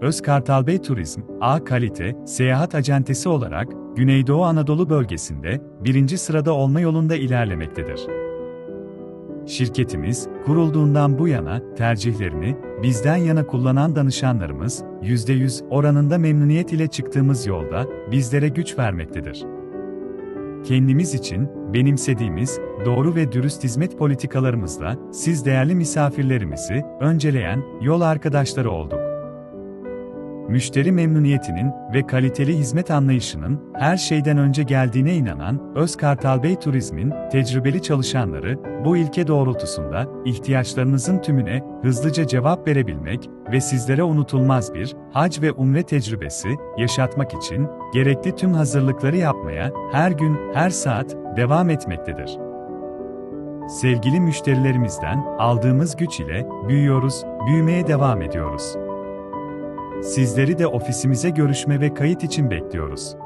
Özkartal Bey Turizm, A kalite, seyahat acentesi olarak, Güneydoğu Anadolu bölgesinde, birinci sırada olma yolunda ilerlemektedir. Şirketimiz, kurulduğundan bu yana, tercihlerini, bizden yana kullanan danışanlarımız, %100 oranında memnuniyet ile çıktığımız yolda, bizlere güç vermektedir. Kendimiz için, benimsediğimiz, doğru ve dürüst hizmet politikalarımızla, siz değerli misafirlerimizi, önceleyen, yol arkadaşları olduk. Müşteri memnuniyetinin ve kaliteli hizmet anlayışının her şeyden önce geldiğine inanan Özkartal Bey Turizm'in tecrübeli çalışanları bu ilke doğrultusunda ihtiyaçlarınızın tümüne hızlıca cevap verebilmek ve sizlere unutulmaz bir hac ve umre tecrübesi yaşatmak için gerekli tüm hazırlıkları yapmaya her gün, her saat devam etmektedir. Sevgili müşterilerimizden aldığımız güç ile büyüyoruz, büyümeye devam ediyoruz. Sizleri de ofisimize görüşme ve kayıt için bekliyoruz.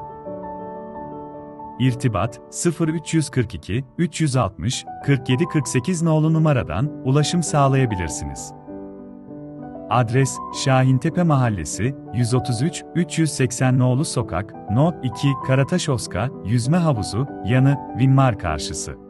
İrtibat 0342 360 47 48 nolu numaradan ulaşım sağlayabilirsiniz. Adres Şahintepe Mahallesi 133 380 nolu sokak No 2 Karataş Oska Yüzme Havuzu yanı Vinmar karşısı.